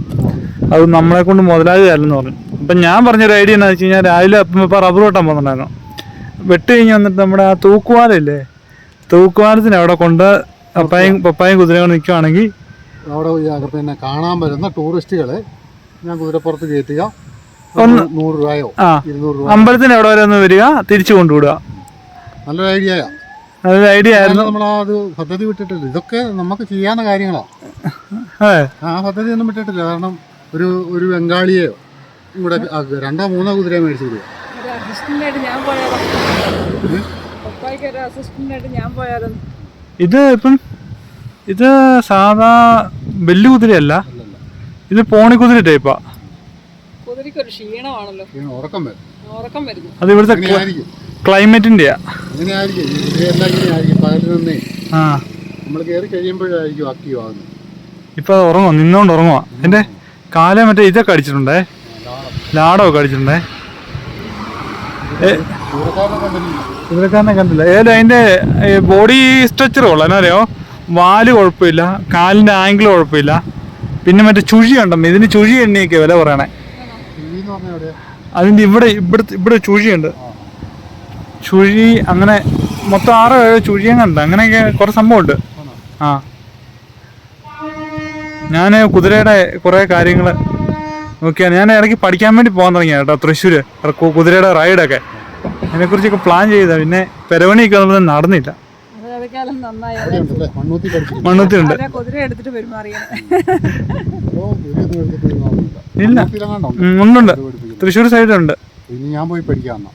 അത് നമ്മളെ കൊണ്ട് മുതലാകുകയല്ലെന്ന് പറഞ്ഞു. അപ്പം ഞാൻ പറഞ്ഞൊരു ഐഡിയ എന്താണെന്ന് വെച്ച് കഴിഞ്ഞാൽ രാവിലെ അപ്പം പപ്പ റബ്ബർ വെട്ടാൻ പോകുന്നുണ്ടായിരുന്നു വെട്ട് കഴിഞ്ഞ് വന്നിട്ട് നമ്മുടെ ആ തൂക്കുവാലല്ലേ തൂക്കുവാലത്തിന് അവിടെ കൊണ്ട് പപ്പായും പപ്പായും കുതിരയും കൊണ്ട് നിൽക്കുവാണെങ്കിൽ അവിടെ പിന്നെ കാണാൻ വരുന്ന ടൂറിസ്റ്റുകളെ ഞാൻ കുതിരപ്പുറത്ത് കയറ്റുക. ഒന്ന് നൂറ് രൂപയോ ആ ഇരുന്നൂറ് രൂപ അമ്പലത്തിന് എവിടെ വരെ ഒന്ന് വരിക തിരിച്ചു കൊണ്ടുവിടുക. നല്ലൊരു ഐഡിയ അതൊരു ഐഡിയ ആയിരുന്നു. നമ്മൾ ആ ഒരു പദ്ധതി വിട്ടിട്ടില്ല. ഇതൊക്കെ നമുക്ക് ചെയ്യാവുന്ന കാര്യങ്ങളാണ് അതെ. ആ പദ്ധതി ഒന്നും വിട്ടിട്ടില്ല. കാരണം ഒരു ഒരു ബംഗാളിയെയോ ഇവിടെ ആക്കുക. രണ്ടോ മൂന്നോ കുതിരയെ മേടിച്ചു തരിക ഇത് ഇപ്പം ഇത് സാധാ വെല്ലു കുതിരയല്ല. ഇത് പോണി കുതിര ടൈപ്പാ കുതിരയ്ക്ക് ഒരു ക്ഷീണമാണല്ലോ. ഉറക്കം വരും. ഉറക്കം വരുന്നു. അത് ഇവിടുത്തെ ആകുന്നത് ഇപ്പൊ ഉറങ്ങുക നിന്നോണ്ട് ഉറങ്ങുക എന്റെ കാലേ മറ്റേ ഇതൊക്കെ അടിച്ചിട്ടുണ്ടേ? ലാടമൊക്കെ അടിച്ചിട്ടുണ്ടേ? കണ്ടില്ല. ഏതാ അതിന്റെ ബോഡി സ്ട്രക്ചർ കൊള്ളാം. എന്നറിയോ വാൽ കുഴപ്പമില്ല. കാലിന്റെ ആംഗിൾ കുഴപ്പമില്ല. പിന്നെ മറ്റേ ചുഴി ഉണ്ടോ ഇതിന് ചുഴി എണ്ണിയൊക്കെ വില പറയണേ. അതിന്റെ ഇവിടെ ഇവിടെ ഇവിടെ ചുഴിയുണ്ട്. ചുഴി അങ്ങനെ മൊത്തം ആറോ ഏഴോ ചുഴി അങ്ങനെ അങ്ങനെയൊക്കെ കുറെ സംഭവമുണ്ട്. ആ. ഞാൻ കുതിരയുടെ കുറേ കാര്യങ്ങൾ നോക്കിയാണ്. ഞാൻ ഇടയ്ക്ക് പഠിക്കാൻ വേണ്ടി പോകാൻ തുടങ്ങിയ കേട്ടോ തൃശ്ശൂർ കുതിരയുടെ റൈഡൊക്കെ. അതിനെക്കുറിച്ചൊക്കെ പ്ലാൻ ചെയ്ത. പിന്നെ പെരവണിയൊക്കെ നമ്മൾ നടന്നില്ല. മണ്ണൂത്തി നോക്കില്ല ഇല്ല. പഠിപ്പിക്കുന്നു. തൃശ്ശൂർ സൈഡുണ്ട് ഇനി ഞാൻ പോയി പഠിക്കാമെന്നാ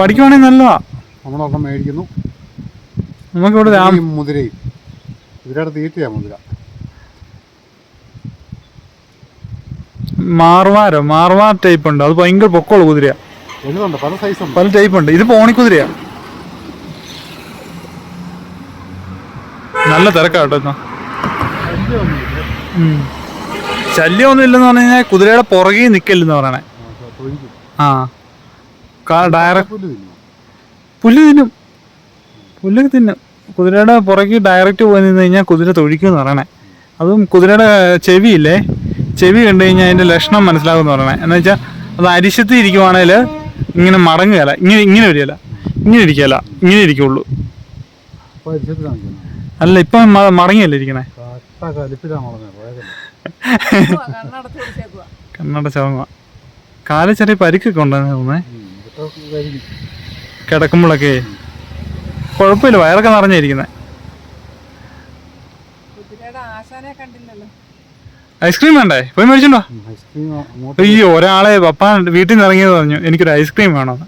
പഠിക്കുവാണെങ്കിൽ നല്ലതാ. നമ്മളൊക്കെ മേടിക്കുന്നു. നമുക്കിവിടെ മുതിരയും ഇവരുടെ തീറ്റയാ മുതിര മാർവാരോ? മാർവാ ടൈപ്പ് ഉണ്ട്? അത് ഭയങ്കര പൊക്കമുള്ള കുതിരയാ. പല സൈസുണ്ട് പല ടൈപ്പ് ഉണ്ട്. ഇത് പോണിക്കുതിരയാ നല്ല തിരക്കാട്ടോ ഇന്ന്. ഉം. ശല്യമൊന്നും ഇല്ലെന്ന് പറഞ്ഞു കഴിഞ്ഞാൽ കുതിരയുടെ പുറകെ നിക്കല്ലെന്ന് പറയണേ. ആ. ഡയറക്റ്റ് പുല്ല് തിന്നു. പുല്ല് തിന്നും. പുല്ല് തിന്നും. കുതിരയുടെ പുറകെ ഡയറക്റ്റ് പോയി നിന്ന് കഴിഞ്ഞാൽ കുതിര തൊഴിക്കുമെന്ന് പറയണേ. അതും കുതിരയുടെ ചെവിയില്ലേ? ചെവി കണ്ടു കഴിഞ്ഞാൽ അതിന്റെ ലക്ഷണം മനസ്സിലാകുമെന്ന് പറയണേ. എന്ന് വെച്ചാൽ അത് അരിശത്തി ഇരിക്കുവാണെങ്കിൽ ഇങ്ങനെ മടങ്ങുകയല്ല ഇങ്ങനെ ഇങ്ങനെ വരികയല്ല ഇങ്ങനെ ഇരിക്കുകയല്ല ഇങ്ങനെ ഇരിക്കുള്ളൂ. അല്ല ഇപ്പം മടങ്ങിയല്ലേ ഇരിക്കണേ? കണ്ണട ചവങ്ങ കാൽ ചെറിയ പരിക്കൊക്കെ ഉണ്ടെന്ന് തോന്നേ ഉം, ഇതൊക്കെ കഴിഞ്ഞു കിടക്കുമ്പോഴൊക്കെ കുഴപ്പമില്ല വയറൊക്കെ നിറഞ്ഞിരിക്കുന്നത് കണ്ടില്ലല്ലോ. ഐസ്ക്രീം വേണ്ടേ? പോയി മേടിച്ചിട്ടുണ്ടോ ഈ ഐസ്ക്രീം അങ്ങോട്ട് അയ്യോ ഒരാളെ പപ്പ വീട്ടിൽ നിന്ന് ഇറങ്ങിയത് പറഞ്ഞു. എനിക്കൊരു ഐസ്ക്രീം വേണമെന്ന്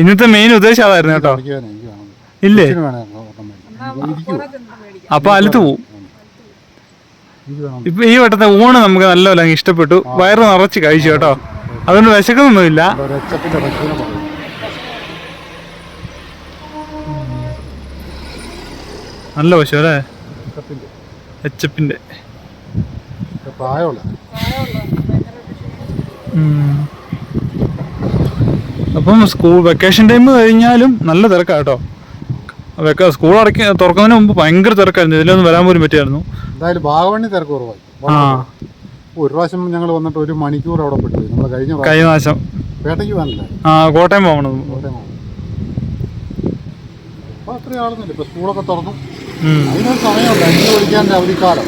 ഇന്നത്തെ മെയിൻ ഉദ്ദേശം അതായിരുന്നു കേട്ടോ. എനിക്ക് വേണം ഇല്ലേ? അപ്പൊ അലുത്ത് പോവും. ഇപ്പൊ ഈ വട്ടത്തെ ഊണ് നമുക്ക് നല്ലപോലെ ഇഷ്ടപ്പെട്ടു. വയറ് നിറച്ച് കഴിച്ചു കേട്ടോ. അതുകൊണ്ട് വിശക്കുന്നൊന്നുമില്ല. നല്ല പശു അല്ലേ? എച്ചപ്പിന്റെ. അപ്പം സ്കൂൾ വെക്കേഷൻ ടൈം കഴിഞ്ഞാലും നല്ല തിരക്കാണ് കേട്ടോ. വെക്ക സ്കൂൾ അടക്കി തുറക്കുന്നതിന് മുമ്പ് ഭയങ്കര തിരക്കായിരുന്നു. ഇതിലൊന്നും വരാൻ പോലും പറ്റിയായിരുന്നു. എന്തായാലും ഭാഗവണ്ണി തിരക്ക് കുറവായി. ആ. ഒരു പ്രാവശ്യം ഞങ്ങൾ വന്നിട്ട് ഒരു മണിക്കൂർ അവിടെ പെട്ടു. നമ്മൾ കഴിഞ്ഞ കഴിഞ്ഞ പ്രാവശ്യം. പേട്ടയ്ക്ക് പോകാനല്ലേ? ആ കോട്ടയം പോകണം. കോട്ടയം പോകും അപ്പോൾ അത്രയും ആളൊന്നുമില്ല ഇപ്പോൾ സ്കൂളൊക്കെ തുറന്നു. അതിനൊരു സമയമുണ്ട്. അഞ്ച് പഠിക്കാന്റെ അവധിക്കാലം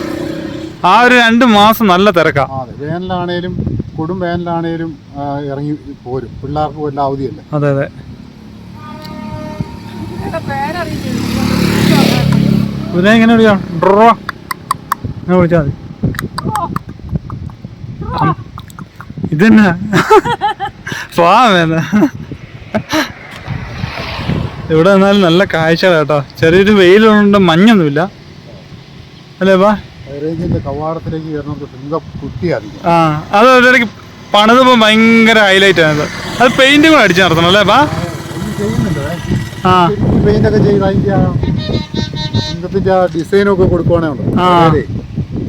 ആ ഒരു രണ്ട് മാസം നല്ല തിരക്കാ. അതെ. വേനലാണേലും കൊടും വേനലാണേലും ഇറങ്ങി പോരും. പിള്ളേർക്ക് വല്ല അവധിയല്ലേ? അതെ അതെ. ഇതിനെ എങ്ങനെ വിളിക്കാം? ഡ്രോ. അങ്ങനെ വിളിച്ചാൽ മതി. ഇതെന്നാ. സ്വാമേന്ന് ഇവിടെ നിന്നാലും നല്ല കാഴ്ച കേട്ടോ ചെറിയൊരു വെയിലുണ്ട് മഞ്ഞൊന്നുമില്ല. അല്ലേ ഹൈറേഞ്ചിന്റെ കവാടത്തിലേക്ക് ആ അത് ഒരിടയ്ക്ക് പണിതപ്പോ ഭയങ്കര ഹൈലൈറ്റ് ആണ്. അത് പെയിന്റും കൂടെ അടിച്ചു നടത്തണം അല്ലേ ബാ? ആ. ചെയ്ത് അതിന്റെ ആ സിംഗത്തിന്റെ ആ ഡിസൈനൊക്കെ കൊടുക്കുവാണെങ്കിൽ.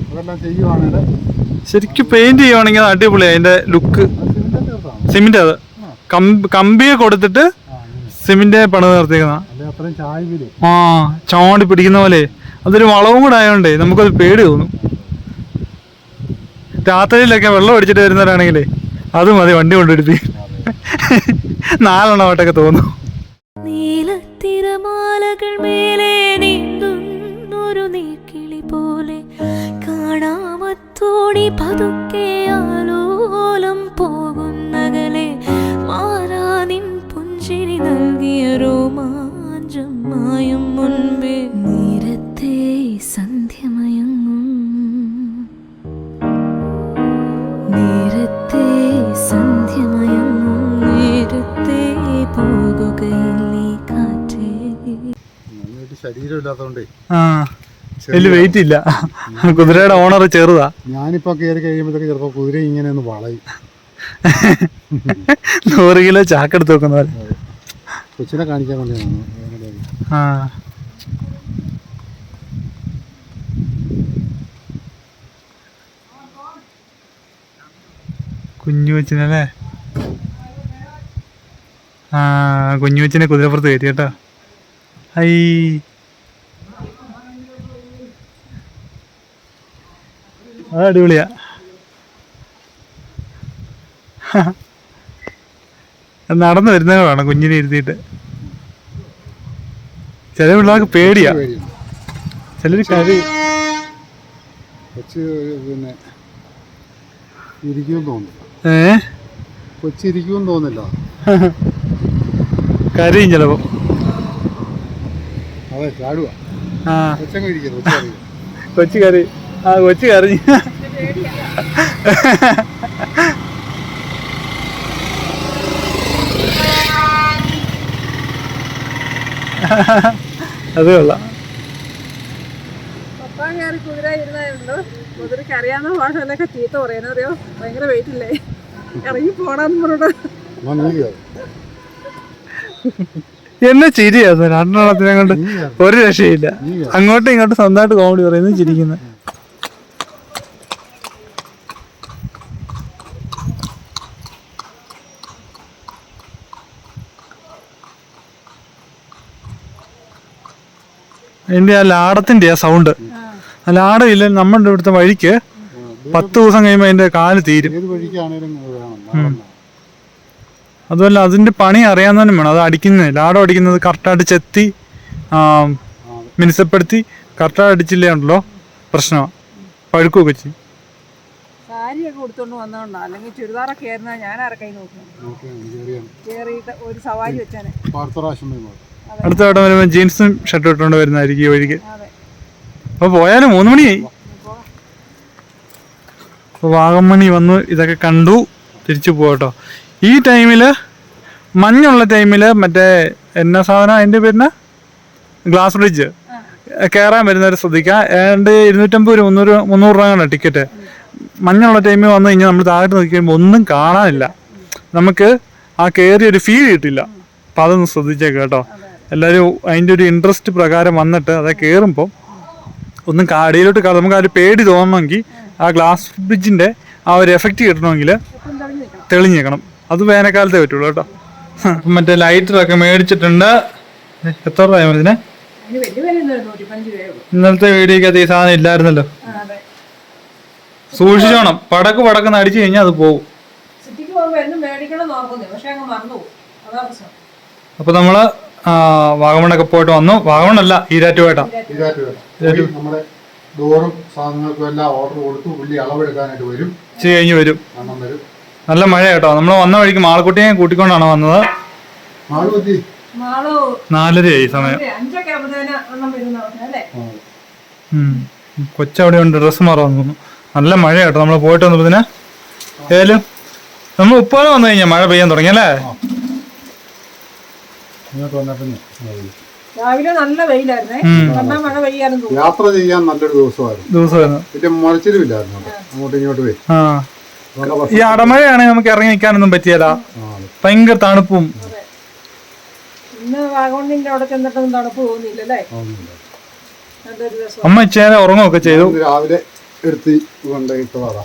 അതെല്ലാം ചെയ്യുവാണെങ്കിൽ ശരിക്കും പെയിന്റ് ചെയ്യുവാണെങ്കിൽ അടിപൊളി അടിപൊളിയാ അതിന്റെ ലുക്ക് സിമിന്റ് അത് കമ്പിയെ കൊടുത്തിട്ട് പണി സിമെന്റ് പണിത് നിർത്തിക്കുന്ന ആ ചോണ്ടി പിടിക്കുന്ന പോലെ. അതൊരു വളവും കൂടെ ആയതുകൊണ്ടേ നമുക്കത് പേടി തോന്നും. രാത്രിയിലൊക്കെ വെള്ളം അടിച്ചിട്ട് വരുന്നവരാണെങ്കിലേ അത് മതി വണ്ടി കൊണ്ടുവരുത്തി. നാലെണ്ണം വട്ടൊക്കെ തോന്നും. നീലത്തിരമാലകൾ മേലെ നീന്തുന്നൊരു നീക്കിളി പോലെ പതുക്കെ ആലോലം പോകുന്നകലെ മാറാ നിൻ പുഞ്ചിരി നൽകിയ രോമാഞ്ചം മായും മുൻപേ. നേരത്തെ സന്ധ്യമയങ്ങും. നേരത്തെ സന്ധ്യമയങ്ങും. നേരത്തെ പോകുകയില്ലേ കാറ്റേ. ശരീരം ശരീരമില്ലാത്തതുകൊണ്ടേ. ആ. വലിയ വെയിറ്റ് ഇല്ല കുതിരയുടെ ഓണർ ചെറുതാ. ഞാനിപ്പോ കയറി കഴിയുമ്പോഴത്തേക്ക് ചിലപ്പോൾ കുതിര ഇങ്ങനെ ഒന്ന് വളയും. നൂറ് കിലോ ചാക്കെടുത്ത് വെക്കുന്ന പോലെ. കൊച്ചിനെ കാണിക്കാൻ വേണ്ടിയാണ്. ആ. കുഞ്ഞു വെച്ചിനല്ലേ ആ കുഞ്ഞു വെച്ചിനെ കുതിരപ്പുറത്ത് കയറ്റി കേട്ടോ. ഐ. അത് അടിപൊളിയാ. നടന്നു വരുന്നത് വേണം കുഞ്ഞിനെ ഇരുത്തിയിട്ട്. ചില പിള്ളേർക്ക് പേടിയാ. ചില കരി പിന്നെ ഇരിക്കുമെന്ന് തോന്നുന്നു. ഏ? കൊച്ചിരിക്കും തോന്നില്ല കരയും ചിലപ്പോ. അതെ ചാടുക കൊച്ചു കറി ആ കൊച്ചു കറിഞ്ഞു അതേ കൊള്ളാം പപ്പ കയറി കുതിര ഇരുന്നുണ്ട് കുതിരക്ക് അറിയാവുന്ന ഭാഷയിലൊക്കെ ചീത്ത പറയുന്നത് അറിയോ? ഭയങ്കര വെയിറ്റ് ഇല്ലേ? ഇറങ്ങി പോടാന്ന് എന്നാ നീ കയറി. എന്നെ ചിരിയാ രണ്ടെണ്ണത്തിനെ കൊണ്ട് ഒരു രക്ഷയില്ല. അങ്ങോട്ടും ഇങ്ങോട്ടും സ്വന്തമായിട്ട് കോമഡി പറയുന്നു ചിരിക്കുന്നത് അതിന്റെ ആ ലാടത്തിന്റെ ആ സൗണ്ട്. ആ ലാടമില്ല നമ്മുടെ ഇവിടുത്തെ വഴിക്ക് പത്ത് ദിവസം കഴിയുമ്പോൾ അതിന്റെ കാൽ തീരും. അതുമല്ല അതിന്റെ പണി അറിയാവുന്നതിനും വേണം. അത് അടിക്കുന്നത് ലാടം അടിക്കുന്നത് കറക്റ്റായിട്ട് ചെത്തി ആ, മിനുസപ്പെടുത്തി കറക്റ്റായിട്ട് അടിച്ചില്ലേ ഉണ്ടല്ലോ പ്രശ്നമാണ് പഴുക്കുകയൊക്കെ ചെയ്യും. സാരിയൊക്കെ കൊടുത്തോണ്ട് വന്നോണ്ടാ. അല്ലെങ്കിൽ ചുരിദാറൊക്കെ ആയിരുന്നാ ഞാൻ ആരൊക്കെ നോക്കും നോക്കിയാണ് കയറിയാണ്. കയറിയിട്ട് ഒരു സവാരി വെച്ചാനെ. അടുത്ത വട്ടം വരുമ്പോൾ ജീൻസും ഷർട്ടും ഇട്ടുകൊണ്ട് വരുന്നതായിരിക്കും ഈ വഴിക്ക്. അതെ. അപ്പോൾ പോയാലും? മൂന്ന് മണിയായി അപ്പോൾ വാഗമണി വന്നു. ഇതൊക്കെ കണ്ടു. തിരിച്ചു പോകട്ടോ ഈ ടൈമിൽ മഞ്ഞുള്ള ടൈമിൽ മറ്റേ എന്നാ സാധനം? അതിന്റെ പേരിന് ഗ്ലാസ് ബ്രിഡ്ജ്. കയറാൻ വരുന്നവരെ ശ്രദ്ധിക്കുക. ഏതാണ്ട് ഇരുന്നൂറ്റമ്പത് രൂപ മുന്നൂറ് മുന്നൂറ് രൂപയാണ് ടിക്കറ്റ്. മഞ്ഞുള്ള ടൈമിൽ വന്നു കഴിഞ്ഞാൽ നമ്മൾ താഴോട്ട് നോക്കി കഴിയുമ്പോൾ ഒന്നും കാണാനില്ല. നമുക്ക് ആ കയറിയൊരു ഫീൽ കിട്ടില്ല. അപ്പം അതൊന്ന് ശ്രദ്ധിച്ചേക്ക് കേട്ടോ. എല്ലാവരും അതിന്റെ ഒരു ഇൻട്രസ്റ്റ് പ്രകാരം വന്നിട്ട് അത് കയറുമ്പോൾ ഒന്നും കാടിയിലോട്ട് കാണാം നമുക്ക് ആ ഒരു പേടി തോന്നണമെങ്കിൽ ആ ഗ്ലാസ് ബ്രിഡ്ജിന്റെ ആ ഒരു എഫക്റ്റ് കിട്ടണമെങ്കിൽ തെളിഞ്ഞേക്കണം. നിൽക്കണം അത് വേനൽക്കാലത്തേ പറ്റുള്ളൂ കേട്ടോ. മറ്റേ ലൈറ്ററൊക്കെ മേടിച്ചിട്ടുണ്ട്. എത്ര രൂപ ഇതിനെ ഇന്നലത്തെ വീഡിയോക്കകത്ത് ഈ സാധനം ഇല്ലായിരുന്നല്ലോ. സൂക്ഷിച്ചോണം. പടക്ക് പടക്കം അടിച്ചു കഴിഞ്ഞാൽ അത് പോകും അപ്പൊ നമ്മൾ ആ, വാഗമണ്ണൊക്കെ പോയിട്ട് വന്നു. വാഗമണല്ല ഈരാറ്റുപേട്ട. നമ്മുടെ ഡോറും സാധനങ്ങൾക്കും എല്ലാം ഓർഡർ കൊടുത്തു. പുള്ളി അളവെടുക്കാനായിട്ട് വരും. ഇച്ചിരി കഴിഞ്ഞ് വരും. നല്ല മഴ കേട്ടോ. നമ്മൾ വന്ന വഴിക്ക് മാളക്കുട്ടിയെ കൂട്ടിക്കൊണ്ടാണ് വന്നത്. നാലരയായി സമയം. കൊച്ചവിടെ ഉണ്ട് ഡ്രസ്സ് മാറാൻ തോന്നുന്നു നല്ല മഴ കേട്ടോ. നമ്മൾ പോയിട്ട് വന്നപ്പോ ഏലും നമ്മൾ ഉപ്പാലം വന്നു കഴിഞ്ഞാൽ മഴ പെയ്യാൻ തുടങ്ങി അല്ലേ? ഇങ്ങോട്ട് വന്നപ്പോ രാവിലെ നല്ല വെയിലായിരുന്നേ. വന്നാൽ മഴ പെയ്യാനും യാത്ര ചെയ്യാൻ നല്ലൊരു ദിവസമായിരുന്നു. ദിവസമായിരുന്നു. പിന്നെ മുളച്ചിലുമില്ലായിരുന്നു. അങ്ങോട്ടും ഇങ്ങോട്ടും. ഈ അടമഴയാണെങ്കിൽ നമുക്ക് ഇറങ്ങി നിൽക്കാനൊന്നും പറ്റിയല്ല. ഭയങ്കര തണുപ്പും. ഇന്ന് വാഗോണിന്റെ അവിടെ ചെന്നിട്ടൊന്നും അമ്മ ഇച്ചേനെ ഉറങ്ങുകയൊക്കെ ചെയ്തു. രാവിലെ എടുത്ത് കൊണ്ടുപോയിട്ടതാ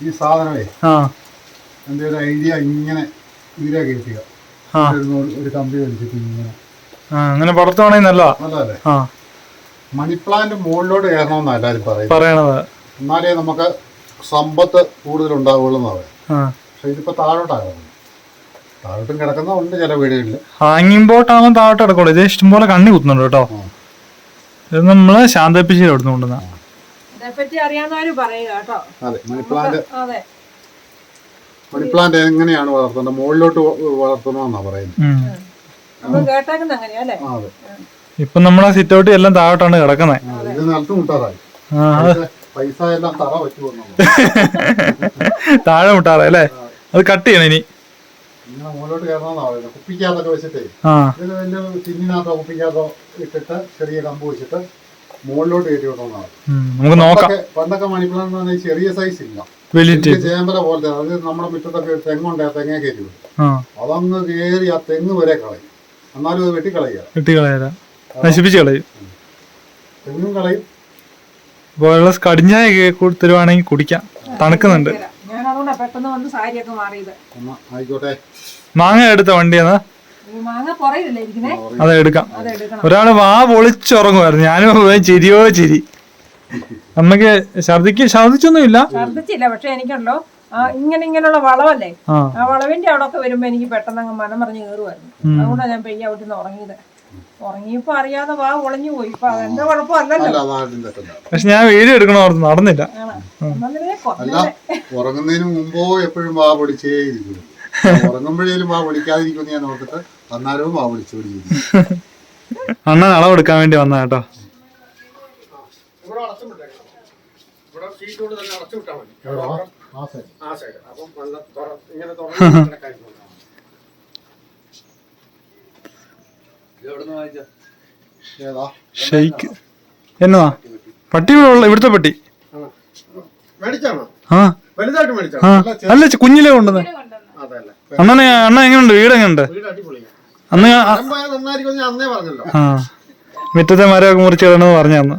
ഈ സാധനമേ എന്തെങ്കിലും ഐഡിയ ഇങ്ങനെ ഇതിലെ ആ. ഒരു കമ്പി വലിച്ചിട്ട് ഇങ്ങനെ. അങ്ങനെ പുറത്താണെങ്കിൽ നല്ലതാ നല്ലതല്ലേ? മണിപ്ലാന്റ് മണി പ്ലാന്റ് മുകളിലോട്ട് കയറണമെന്നാണ് എല്ലാവരും പറയുന്നത്. പറയണത്. എന്നാലേ നമുക്ക് സമ്പത്ത് കൂടുതൽ ഉണ്ടാവുള്ളൂ എന്ന് പറയാം പക്ഷെ ഇതിപ്പോ താഴോട്ടാകുന്നു താഴോട്ടും കിടക്കുന്നതുണ്ട് ചില വീടുകളിൽ. ഹാങ്ങിങ് ബോട്ടാകുമ്പോൾ താഴോട്ട് കിടക്കുള്ളൂ. ഇത് ഇഷ്ടംപോലെ കണ്ണി കുത്തുന്നുണ്ട് കേട്ടോ. ഇത് നമ്മൾ ശാന്തപ്പിച്ചിൽ എടുത്തു കൊണ്ടുവന്ന അതേപ്പറ്റി അറിയാവുന്നവര് പറയുക കേട്ടോ. അതെ മണിപ്ലാന്റ് അതെ. മണി പ്ലാന്റ് എങ്ങനെയാണ് വളർത്തേണ്ടത് മുകളിലോട്ട് വളർത്തണമെന്നാ പറയുന്നത്. അതെ. ഇപ്പൊ നമ്മളെ സിറ്റ് ഔട്ട് എല്ലാം താഴോട്ടാണ് കിടക്കുന്നത്. ആ, ഇത് നിലത്ത് മുട്ടാറായി. ആ പൈസ- എല്ലാം തറ താഴെ മുട്ടാറായി അല്ലേ? അത് കട്ട് ചെയ്യണം ഇനി. ഇങ്ങനെ മുകളിലോട്ട് കയറണമെന്നാണ് പറയുന്നത്. കുപ്പിക്കകത്തൊക്കെ വെച്ചിട്ടേ. ആ. ഇതിൽ വലിയ ടിന്നിനകത്തോ കുപ്പിക്കകത്തോ ഇട്ടിട്ട് ചെറിയ കമ്പ് വെച്ചിട്ട് മുകളിലോട്ട് കയറ്റി വിടണമെന്നാണ് നമുക്ക് നോക്കാം. പണ്ടൊക്കെ മണി പ്ലാന്റ് പറഞ്ഞാൽ ചെറിയ സൈസ് ഇല്ല. ചേമ്പല പോലത്തെ അത് നമ്മുടെ മുറ്റത്തൊക്കെ തെങ്ങുണ്ട് ആ തെങ്ങേ കയറ്റി വിടും അതങ്ങ് കയറി ആ തെങ്ങ് വരെ കളയും. എന്നാലും അത് വെട്ടിക്കളയുക. വെട്ടി കളയാ നശിപ്പിച്ച് കളയും. തെങ്ങും കളയും. അപ്പോൾ കടിഞ്ഞായ തരുവാണെങ്കിൽ കുടിക്കാം. തണുക്കുന്നുണ്ട്. ഞാൻ അതുകൊണ്ടാ പെട്ടെന്ന് വന്ന് സാരിയൊക്കെ മാറിയത്. എന്നാ ആയിക്കോട്ടെ. മാങ്ങ എടുത്ത വണ്ടിയെന്നാ അത് എടുക്കാം അത് എടുക്കണം ഒരാൾ വാ പൊളിച്ചുറങ്ങുമായിരുന്നു ഞാനും ചിരിയോ ചിരി. അമ്മയ്ക്ക് ഛർദിക്ക് ഛർദിച്ചൊന്നുമില്ല. ഛർദിച്ചില്ല പക്ഷെ എനിക്കുണ്ടോ ആ ഇങ്ങനെ ഇങ്ങനെയുള്ള വളവല്ലേ ആ. വളവിന്റെ അവിടെ ഒക്കെ വരുമ്പോ എനിക്ക് പെട്ടെന്ന് അങ്ങ് മനം പറഞ്ഞ് കയറുമായിരുന്നു അതുകൊണ്ടാണ് ഞാൻ പെയ്യ അവിടെ നിന്ന് ഉറങ്ങിയത്. ഉറങ്ങിയപ്പോ അറിയാതെ വാ ഒളഞ്ഞു പോയി. ഇപ്പൊ അതെന്റെ കുഴപ്പമല്ലല്ലോ പക്ഷെ ഞാൻ വീഡിയോ എടുക്കണോർത്ത് നടന്നില്ല. ഉറങ്ങുന്നതിന് മുമ്പോ എപ്പോഴും വാ പൊടിച്ചേ ഇരിക്കും. ഉറങ്ങുമ്പോഴേലും വാ പൊളിക്കാതിരിക്കുമെന്ന് ഞാൻ നോക്കട്ടെ അന്നേരവും വാ പൊടിച്ചു അണ്ണൻ അളവെടുക്കാൻ വേണ്ടി വന്ന കേട്ടോ ഇവിടെ അടച്ചു വിട്ടേക്കണം ഇവിടെ ഷീറ്റ് കൊണ്ട് തന്നെ അടച്ചു വിട്ടാൽ മതി. ആ സൈഡ്. ആ സൈഡ് അപ്പം നല്ല തുറ- ഇങ്ങനെ തുറന്ന് ഷെയ്ക്ക്. എന്നതാ? പട്ടി ഇവിടെ ഇവിടുത്തെ പട്ടി. ആ. വലുതായിട്ട് ആ. അല്ല കുഞ്ഞിലെ കൊണ്ടുവന്നേ. അതല്ല. അണ്ണനെ അണ്ണ എങ്ങനെയുണ്ട് വീട് എങ്ങനെയുണ്ട് അന്ന് ആ. മുറ്റത്തെ മരമൊക്കെ മുറിച്ച് കിടന്ന് പറഞ്ഞു തന്നു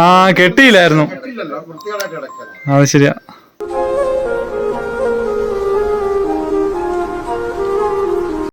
ആ കെട്ടിയില്ലായിരുന്നു. അത് ശരിയാ.